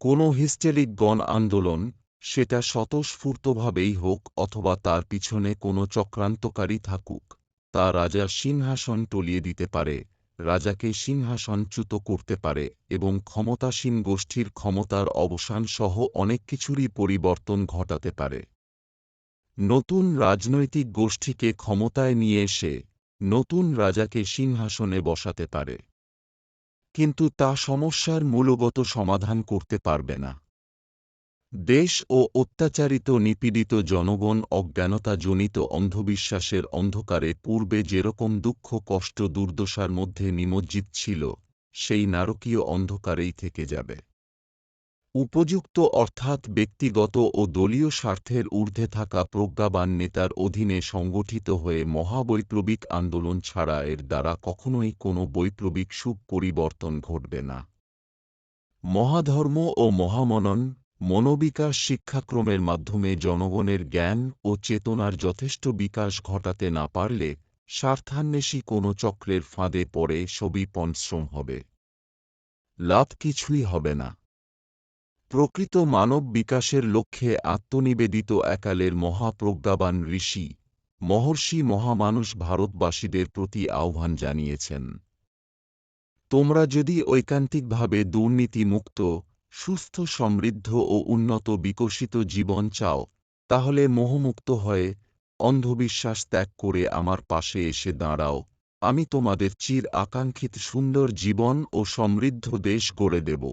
কোনো হিস্টেরিক গণ আন্দোলন, সেটা স্বতঃস্ফূর্তভাবেই হোক অথবা তার পিছনে কোনো চক্রান্তকারী থাকুক, তা রাজার সিংহাসন টলিয়ে দিতে পারে, রাজাকে সিংহাসনচ্যুত করতে পারে এবং ক্ষমতাসীন গোষ্ঠীর ক্ষমতার অবসান সহ অনেক কিছুরই পরিবর্তন ঘটাতে পারে। নতুন রাজনৈতিক গোষ্ঠীকে ক্ষমতায় নিয়ে এসে নতুন রাজাকে সিংহাসনে বসাতে পারে। কিন্তু তা সমস্যার মূলগত সমাধান করতে পারবে না। দেশ ও অত্যাচারিত নিপীড়িত জনগণ অজ্ঞানতাজনিত অন্ধবিশ্বাসের অন্ধকারে পূর্বে যেরকম দুঃখ, কষ্ট, দুর্দশার মধ্যে নিমজ্জিত ছিল, সেই নারকীয় অন্ধকারেই থেকে যাবে। উপযুক্ত অর্থাৎ ব্যক্তিগত ও দলীয় স্বার্থের ঊর্ধ্বে থাকা প্রজ্ঞাবান নেতার অধীনে সংগঠিত হয়ে মহাবৈপ্লবিক আন্দোলন ছাড়া এর দ্বারা কখনোই কোনো বৈপ্লবিক সুখ পরিবর্তন ঘটবে না। মহাধর্ম ও মহামনন, মনোবিকাশ শিক্ষাক্রমের মাধ্যমে জনগণের জ্ঞান ও চেতনার যথেষ্ট বিকাশ ঘটাতে না পারলে স্বার্থান্বেষী কোনো চক্রের ফাঁদে পড়ে সবই পণশ্রম হবে। লাভ কিছুই হবে না। প্রকৃত মানব বিকাশের লক্ষ্যে আত্মনিবেদিত একালের মহাপ্রজ্ঞাবান ঋষি, মহর্ষি মহামানুষ ভারতবাসীদের প্রতি আহ্বান জানিয়েছেন। তোমরা যদি ঐকান্তিকভাবে দুর্নীতিমুক্ত, সুস্থ, সমৃদ্ধ ও উন্নত বিকশিত জীবন চাও, তাহলে মোহমুক্ত হয়ে অন্ধবিশ্বাস ত্যাগ করে আমার পাশে এসে দাঁড়াও। আমি তোমাদের চির আকাঙ্ক্ষিত সুন্দর জীবন ও সমৃদ্ধ দেশ গড়ে দেব।